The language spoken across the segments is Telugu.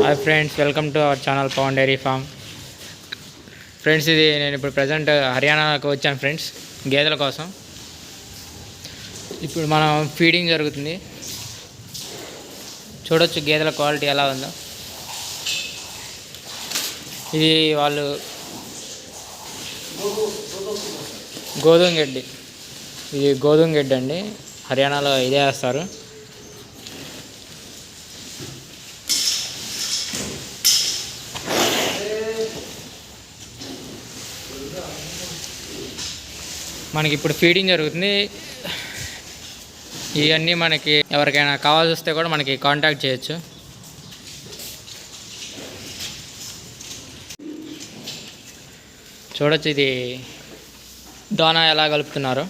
Hi friends welcome to our channel Pavan dairy farm friends ఇది నేను ఇప్పుడు ప్రజెంట్ హర్యానాకు వచ్చాను ఫ్రెండ్స్ గేదెల కోసం. ఇప్పుడు మనం ఫీడింగ్ జరుగుతుంది. చూడొచ్చు గేదెల క్వాలిటీ ఎలా ఉందో. ఇది వాళ్ళు గోధుమ గడ్డి. ఇది గోధుమ గడ్డి అండి. హర్యానాలో ఇదే వేస్తారు. మనకి ఇప్పుడు ఫీడింగ్ జరుగుతుంది. ఇవన్నీ మనకి ఎవరికైనా కావాల్సి వస్తే కూడా మనకి కాంటాక్ట్ చేయొచ్చు. చూడొచ్చు ఇది డోనా ఎలా కలుపుతున్నారు.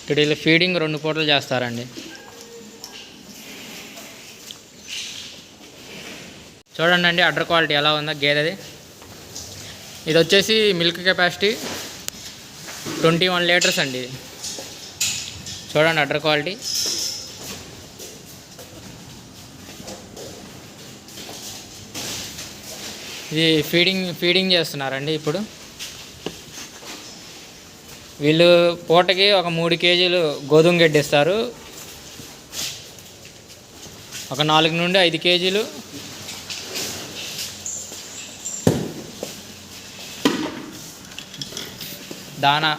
ఇక్కడ వీళ్ళు ఫీడింగ్ రెండు పూటలు చేస్తారండి. చూడండి అండి అడ్డర్ క్వాలిటీ ఎలా ఉందో గేదెది. ఇది వచ్చేసి milk capacity twenty one litres అండి. చూడండి అడ్డర్ క్వాలిటీ. ఇది ఫీడింగ్ ఫీడింగ్ చేస్తున్నారండి ఇప్పుడు. వీళ్ళు పూటకి ఒక మూడు కేజీలు గోధుమ గడ్డి ఇస్తారు ఒక నాలుగు నుండి ఐదు కేజీలు దానా.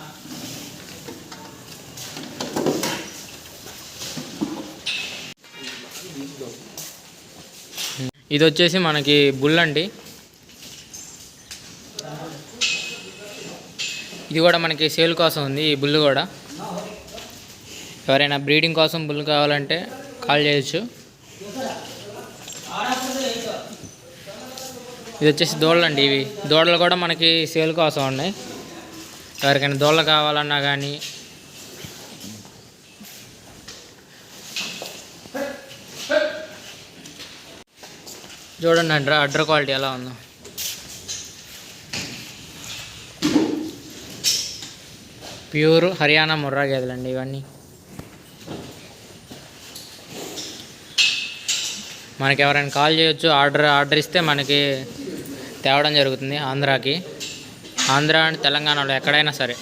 ఇది వచ్చేసి మనకి బుల్ అండి ఇది కూడా మనకి సేల్ కోసం ఉంది ఈ బుల్ కూడా. ఎవరైనా బ్రీడింగ్ కోసం బుల్ కావాలంటే కాల్ చేయొచ్చు. ఇది వచ్చేసి దూడలు అండి ఇవి. దూడలు కూడా మనకి సేల్ కోసం ఉన్నాయి. ఎవరికైనా దోళ్ళ కావాలన్నా కానీ చూడండి అడ్ర అడ్ర క్వాలిటీ ఎలా ఉందో. ప్యూర్ హర్యానా ముర్రా గేదెలండి ఇవన్నీ. మనకి ఎవరైనా కాల్ చేయొచ్చు ఆర్డర్ ఆర్డర్ ఇస్తే మనకి తేవడం జరుగుతుంది ఆంధ్రాకి. ఆంధ్ర అండ్ తెలంగాణలో ఎక్కడైనా సరే.